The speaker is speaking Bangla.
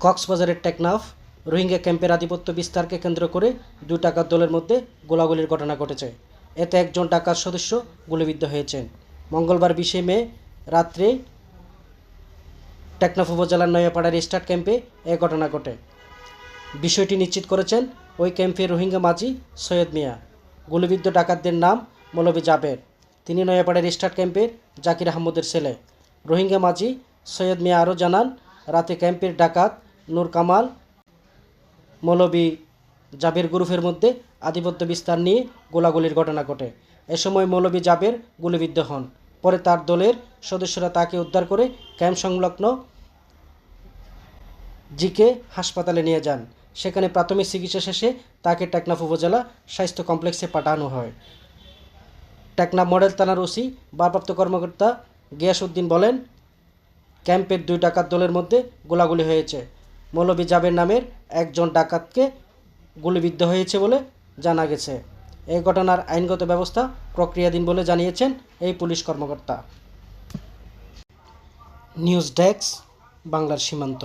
কক্সবাজারের টেকনাফ, রোহিঙ্গা ক্যাম্পের আধিপত্য বিস্তারকে কেন্দ্র করে দুই ডাকাত দলের মধ্যে গোলাগুলির ঘটনা ঘটেছে। এতে একজন ডাকাত সদস্য গুলিবিদ্ধ হয়েছেন। মঙ্গলবার বিশে মে রাত্রে টেকনাফ উপজেলার নয়াপাড়ার স্টার্ট ক্যাম্পে এ ঘটনা ঘটে। বিষয়টি নিশ্চিত করেছেন ওই ক্যাম্পের রোহিঙ্গা মাঝি সৈয়দ মিয়া। গুলিবিদ্ধ ডাকাতদের নাম মৌলভী জাবের। তিনি নয়াপাড়ার স্টার্ট ক্যাম্পের জাকির আহমদের ছেলে। রোহিঙ্গা মাঝি সৈয়দ মিয়া আরও জানান রাতে ক্যাম্পের ডাকাত নূর কামাল, মৌলভী জাবের গ্রুপের মধ্যে আধিপত্য বিস্তার নিয়ে গোলাগুলির ঘটনা ঘটে। এ সময় মৌলভী জাবের গুলিবিদ্ধ হন। পরে তার দলের সদস্যরা তাকে উদ্ধার করে ক্যাম্প সংলগ্ন জিকে হাসপাতালে নিয়ে যান। সেখানে প্রাথমিক চিকিৎসা শেষে তাকে টেকনাফ উপজেলা স্বাস্থ্য কমপ্লেক্সে পাঠানো হয়। টেকনাফ মডেল থানার ওসি, ভারপ্রাপ্ত কর্মকর্তা গিয়াসউদ্দিন বলেন ক্যাম্পের দুই ডাকাত দলের মধ্যে গোলাগুলি হয়েছে। মৌলবী জাবের নামের একজন ডাকাতকে গুলিবিদ্ধ হয়েছে বলে জানা গেছে। এই ঘটনার আইনগত ব্যবস্থা প্রক্রিয়াধীন বলে জানিয়েছেন এই পুলিশ কর্মকর্তা। নিউজ ডেস্ক, বাংলার সীমান্ত।